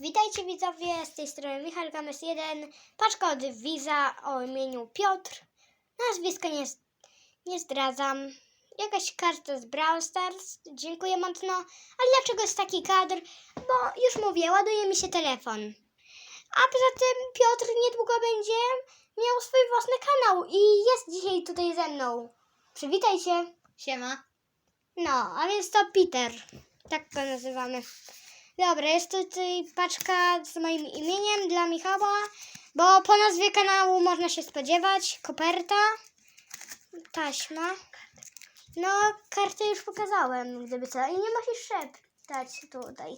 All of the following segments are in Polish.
Witajcie widzowie, z tej strony Michał Games 1, paczka od Wiza o imieniu Piotr. Nazwiska nie, nie zdradzam. Jakaś karta z Brawl Stars, dziękuję mocno. A dlaczego jest taki kadr? Bo już mówię, ładuje mi się telefon. A poza tym Piotr niedługo będzie miał swój własny kanał i jest dzisiaj tutaj ze mną. Przywitaj się. Siema. No, a więc to Peter. Tak go nazywamy. Dobra, jest tutaj paczka z moim imieniem dla Michała, bo po nazwie kanału można się spodziewać. Koperta, taśma. No, kartę już pokazałem, gdyby co. I nie musisz szeptać tutaj.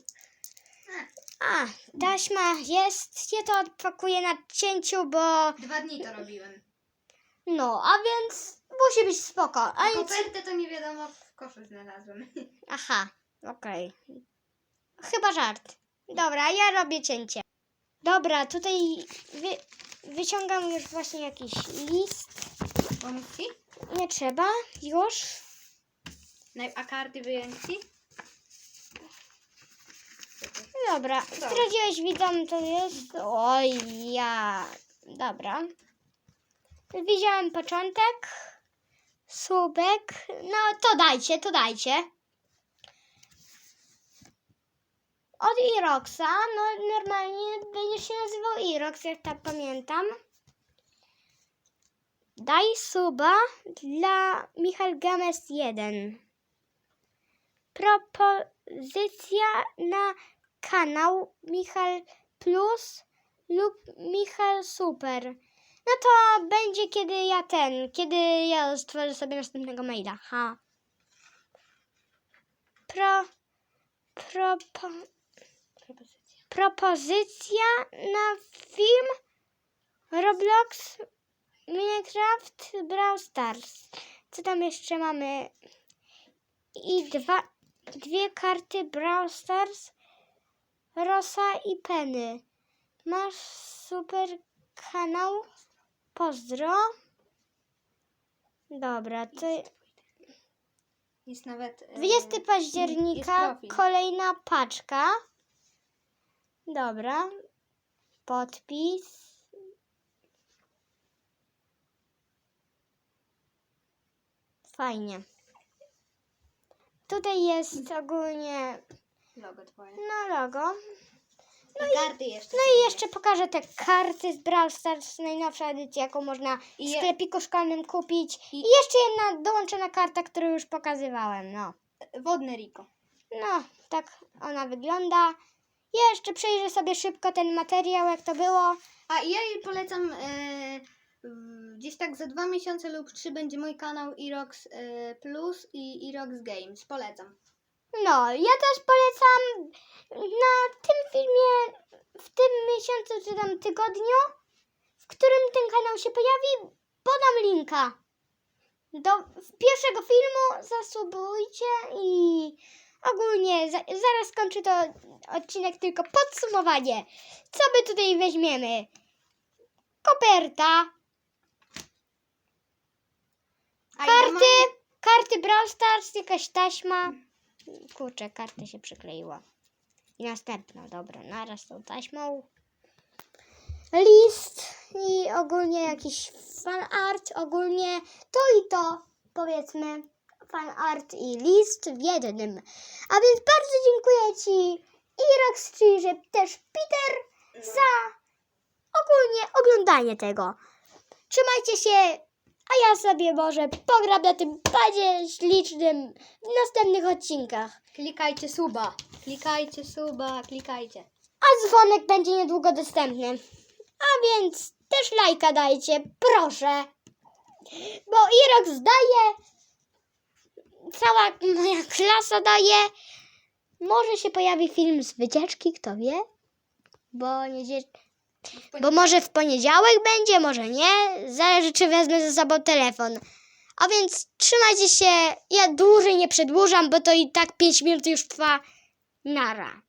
A, taśma jest. Ja to odpakuję na cięciu, bo Dwa dni to robiłem. no, a więc musi być spoko. A A nic... kopertę to nie wiadomo w koszu znalazłem. Aha, okej. Chyba żart. Dobra, ja robię cięcie. Dobra, tutaj wy, wyciągam już właśnie jakiś list. Pomóc ci? Nie trzeba, już. A karty wyjąć ci? Dobra, zdradziłeś widzom, to jest. Oj, ja. Dobra. Widziałem początek. Słupek. No, to dajcie, to dajcie. Od Iroxa, no normalnie będziesz się nazywał Irox, jak tak pamiętam. Daj suba dla Michal Games 1. Propozycja na kanał Michal Plus lub Michal Super. No to będzie kiedy ja ten, kiedy ja stworzę sobie następnego maila. Ha. Pro, propo, Propozycja. propozycja na film Roblox, Minecraft, Brawl Stars. Co tam jeszcze mamy? I dwa, dwie karty Brawl Stars, Rosa i Penny. Masz super kanał? Pozdro. Dobra, to Jest nawet... e, 20 jest października profil. kolejna paczka. Dobra. Podpis. Fajnie. Tutaj jest ogólnie Logo twoje. no logo. I karty jeszcze. No i jeszcze pokażę te karty z Brawl Stars, najnowsza edycja, jaką można w I je- sklepiku szkolnym kupić. I I- jeszcze jedna dołączona karta, którą już pokazywałem, no. Wodne Riko. No, tak ona wygląda. Ja jeszcze przejrzę sobie szybko ten materiał, jak to było. A ja jej polecam... E, w- gdzieś tak za dwa miesiące lub trzy będzie mój kanał Irox e, Plus i Irox Games. Polecam. No, ja też polecam na tym filmie, w tym miesiącu czy tam tygodniu, w którym ten kanał się pojawi, podam linka. Do pierwszego filmu zasubujcie i ogólnie za, zaraz skończy to odcinek, tylko podsumowanie. Co my tutaj weźmiemy? Koperta, A karty, karty Brawl Stars, jakaś taśma. Kurczę, karta się przykleiła. I następna, dobra, naraz tą taśmą. List i ogólnie jakiś fan art, ogólnie to i to, powiedzmy, fan art i list w jednym. A więc bardzo dziękuję Ci, Irox, czyli że też Peter, za ogólnie oglądanie tego. Trzymajcie się, a ja sobie może pogram na tym padzie ślicznym w następnych odcinkach. Klikajcie suba. Klikajcie suba, klikajcie. A dzwonek będzie niedługo dostępny. A więc też lajka dajcie, proszę. Bo Irok zdaje, cała moja klasa daje. Może się pojawi film z wycieczki, kto wie? Bo niedziel... Bo może w poniedziałek będzie, może nie. Zależy, czy wezmę ze sobą telefon. A więc trzymajcie się. Ja dłużej nie przedłużam, bo to i tak 5 minut już trwa. Nara.